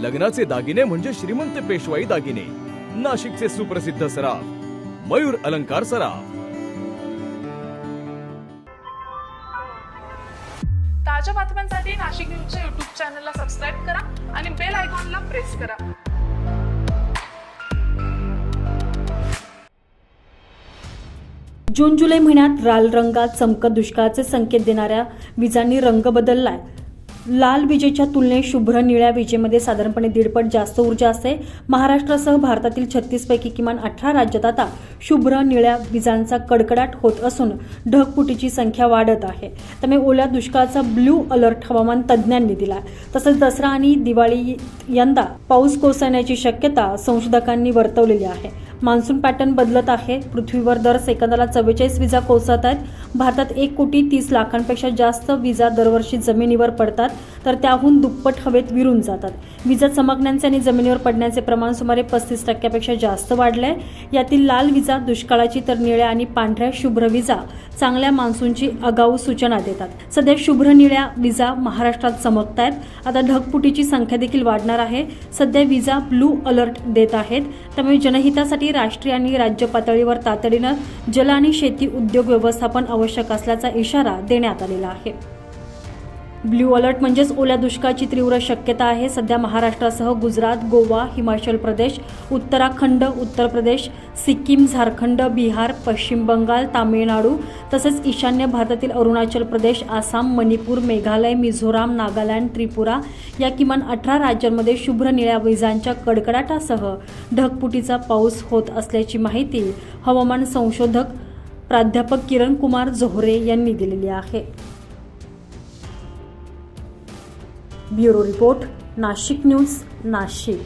लग्नाचे दागिने म्हणजे श्रीमंत पेशवाई दागिने. नाशिकचे सुप्रसिद्ध सराफ मयूर अलंकार सराफ. ताज्या बातम्यांसाठी नाशिक न्यूजच्या युट्यूब चॅनलला सबस्क्राईब करा आणि बेल आयकॉनला प्रेस करा. जून जुलै महिन्यात लाल रंगात चमकत दुष्काळाचे संकेत देणाऱ्या विजांनी रंग बदललाय. लाल विजेच्या तुलनेत शुभ्र निळ्या विजेमध्ये साधारणपणे दीडपट जास्त ऊर्जा असते. महाराष्ट्रासह भारतातील छत्तीसपैकी किमान अठरा राज्यात आता शुभ्र निळ्या विजांचा कडकडाट होत असून ढगफुटीची संख्या वाढत आहे. त्यामुळे ओल्या दुष्काळाचा ब्ल्यू अलर्ट हवामान तज्ज्ञांनी दिला. तसंच दसरा आणि दिवाळी यंदा पाऊस कोसळण्याची शक्यता संशोधकांनी वर्तवलेली आहे. मान्सून पॅटर्न बदलत आहे. पृथ्वीवर दर सेकंदाला चव्वेचाळीस विजा कोसळत आहेत. भारतात एक कोटी तीस लाखांपेक्षा जास्त विजा दरवर्षी जमिनीवर पडतात तर त्याहून दुप्पट हवेत विरून जातात. विजा चमकण्याचे आणि जमिनीवर पडण्याचे प्रमाण सुमारे पस्तीस टक्क्यापेक्षा जास्त वाढले आहे यातील लाल विजा दुष्काळाची तर निळ्या आणि पांढऱ्या शुभ्र विजा चांगल्या मान्सूनची आगाऊ सूचना देतात. सध्या शुभ्र निळ्या विजा महाराष्ट्रात चमकत आहेत आता ढगफुटीची संख्या देखील वाढणार आहे. सध्या विजा ब्लू अलर्ट देत आहेत. त्यामुळे जनहितासाठी राष्ट्रीय आणि राज्य पातळीवर तातडीनं जल आणि शेती उद्योग व्यवस्थापन आवश्यक असल्याचा इशारा देण्यात आलेला आहे. ब्ल्यू अलर्ट म्हणजेच ओल्या दुष्काळाची तीव्र शक्यता आहे. सध्या महाराष्ट्रासह गुजरात गोवा हिमाचल प्रदेश उत्तराखंड उत्तर प्रदेश सिक्कीम झारखंड बिहार पश्चिम बंगाल तामिळनाडू तसेच ईशान्य भारतातील अरुणाचल प्रदेश आसाम मणिपूर मेघालय मिझोराम नागालँड त्रिपुरा या किमान अठरा राज्यांमध्ये शुभ्र निळ्या विजांच्या कडकडाटासह ढगफुटीचा पाऊस होत असल्याची माहिती हवामान संशोधक प्राध्यापक किरण कुमार जोहरे यांनी दिलेली आहे. Bureau report Nashik news Nashik.